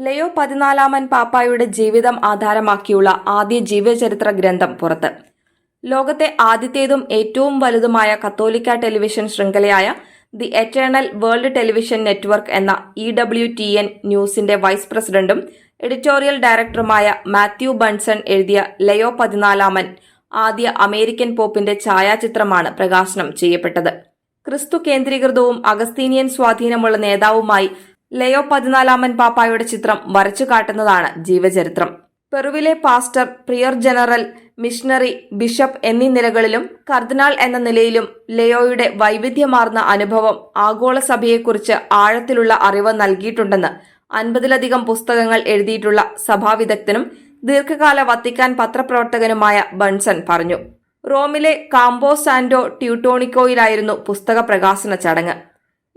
ലയോ പതിനാലാമൻ പാപ്പായുടെ ജീവിതം ആധാരമാക്കിയുള്ള ആദ്യ ജീവചരിത്ര ഗ്രന്ഥം പുറത്ത്. ലോകത്തെ ആദ്യത്തേതും ഏറ്റവും വലുതുമായ കത്തോലിക്ക television ശൃംഖലയായ the eternal world television network എന്ന ഇ ഡബ്ല്യു ടി എൻ ന്യൂസിന്റെ വൈസ് പ്രസിഡന്റും എഡിറ്റോറിയൽ ഡയറക്ടറുമായ മാത്യു ബൺസൺ എഴുതിയ ലയോ പതിനാലാമൻ ആദ്യ അമേരിക്കൻ പോപ്പിന്റെ ഛായാചിത്രമാണ് പ്രകാശനം ചെയ്യപ്പെട്ടത്. ക്രിസ്തു കേന്ദ്രീകൃതവും അഗസ്തീനിയൻ സ്വാധീനമുള്ള നേതാവുമായി ലയോ പതിനാലാമൻ പാപ്പായുടെ ചിത്രം വരച്ചു കാട്ടുന്നതാണ് ജീവചരിത്രം. പെറുവിലെ pastor prior general missionary bishop എന്നീ നിലകളിലും കർദിനാൾ എന്ന നിലയിലും ലയോയുടെ വൈവിധ്യമാർന്ന അനുഭവം ആഗോള സഭയെക്കുറിച്ച് ആഴത്തിലുള്ള അറിവ് നൽകിയിട്ടുണ്ടെന്ന് അൻപതിലധികം പുസ്തകങ്ങൾ എഴുതിയിട്ടുള്ള സഭാവിദഗ്ധനും ദീർഘകാല വത്തിക്കാൻ പത്രപ്രവർത്തകനുമായ ബൺസൺ പറഞ്ഞു. റോമിലെ കാംബോ സാന്റോ ട്യൂട്ടോണിക്കോയിലായിരുന്നു പുസ്തക പ്രകാശന ചടങ്ങ്.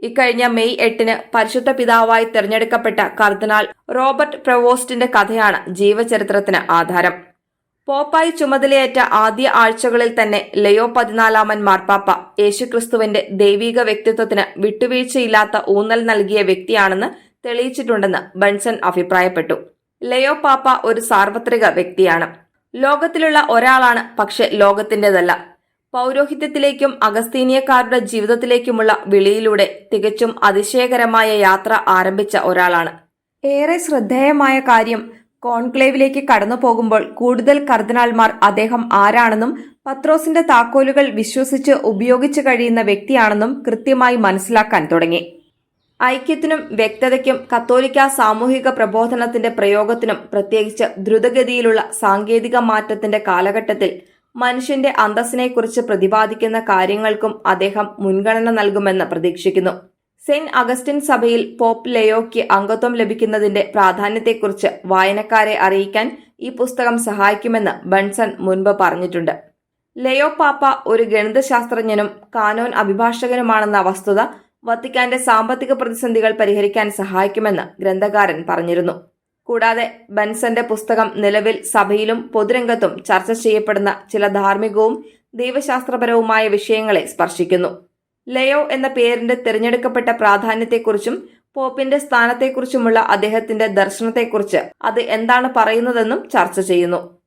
ഇക്കഴിഞ്ഞ മെയ് എട്ടിന് പരിശുദ്ധ പിതാവായി തെരഞ്ഞെടുക്കപ്പെട്ട കർദിനാൾ റോബർട്ട് പ്രവോസ്റ്റിന്റെ കഥയാണ് ജീവചരിത്രത്തിന് ആധാരം. പോപ്പായി ചുമതലയേറ്റ ആദ്യ ആഴ്ചകളിൽ തന്നെ ലയോ പതിനാലാമൻ മാർപ്പാപ്പ യേശുക്രിസ്തുവിന്റെ ദൈവിക വ്യക്തിത്വത്തിന് വിട്ടുവീഴ്ചയില്ലാത്ത ഊന്നൽ നൽകിയ വ്യക്തിയാണെന്ന് തെളിയിച്ചിട്ടുണ്ടെന്ന് ബൺസൺ അഭിപ്രായപ്പെട്ടു. ലയോ പാപ്പ ഒരു സാർവത്രിക വ്യക്തിയാണ്. ലോകത്തിലുള്ള ഒരാളാണ് പക്ഷെ ലോകത്തിന്റേതല്ല. പൗരോഹിത്യത്തിലേക്കും അഗസ്തീനിയക്കാരുടെ ജീവിതത്തിലേക്കുമുള്ള വിളിയിലൂടെ തികച്ചും അതിശയകരമായ യാത്ര ആരംഭിച്ച ഒരാളാണ്. ഏറെ ശ്രദ്ധേയമായ കാര്യം കോൺക്ലേവിലേക്ക് കടന്നു പോകുമ്പോൾ കൂടുതൽ കർദിനാൾമാർ അദ്ദേഹം ആരാണെന്നും പത്രോസിന്റെ താക്കോലുകൾ വിശ്വസിച്ച് ഉപയോഗിച്ചു കഴിയുന്ന വ്യക്തിയാണെന്നും കൃത്യമായി മനസ്സിലാക്കാൻ തുടങ്ങി. ഐക്യത്തിനും വ്യക്തതയ്ക്കും കത്തോലിക്ക സാമൂഹിക പ്രബോധനത്തിന്റെ പ്രയോഗത്തിനും പ്രത്യേകിച്ച് ദ്രുതഗതിയിലുള്ള സാങ്കേതിക മാറ്റത്തിന്റെ കാലഘട്ടത്തിൽ മനുഷ്യന്റെ അന്തസ്സിനെക്കുറിച്ച് പ്രതിപാദിക്കുന്ന കാര്യങ്ങൾക്കും അദ്ദേഹം മുൻഗണന നൽകുമെന്ന് പ്രതീക്ഷിക്കുന്നു. സെന്റ് അഗസ്റ്റിൻ സഭയിൽ പോപ്പ് ലെയോയ്ക്ക് അംഗത്വം ലഭിക്കുന്നതിന്റെ പ്രാധാന്യത്തെക്കുറിച്ച് വായനക്കാരെ അറിയിക്കാൻ ഈ പുസ്തകം സഹായിക്കുമെന്ന് ബൺസൺ മുൻപ് പറഞ്ഞിട്ടുണ്ട്. ലെയോ പാപ്പ ഒരു ഗണിതശാസ്ത്രജ്ഞനും കാനോൻ അഭിഭാഷകനുമാണെന്ന വസ്തുത വത്തിക്കാന്റെ സാമ്പത്തിക പ്രതിസന്ധികൾ പരിഹരിക്കാൻ സഹായിക്കുമെന്ന് ഗ്രന്ഥകാരൻ പറഞ്ഞിരുന്നു. കൂടാതെ ബൻസന്റെ പുസ്തകം നിലവിൽ സഭയിലും പൊതുരംഗത്തും ചർച്ച ചെയ്യപ്പെടുന്ന ചില ധാർമ്മികവും ദൈവശാസ്ത്രപരവുമായ വിഷയങ്ങളെ സ്പർശിക്കുന്നു. ലയോ എന്ന പേരിന്റെ തിരഞ്ഞെടുക്കപ്പെട്ട പ്രാധാന്യത്തെക്കുറിച്ചും പോപ്പിന്റെ സ്ഥാനത്തെക്കുറിച്ചുമുള്ള അദ്ദേഹത്തിന്റെ ദർശനത്തെക്കുറിച്ച് അത് എന്താണ് പറയുന്നതെന്നും ചർച്ച ചെയ്യുന്നു.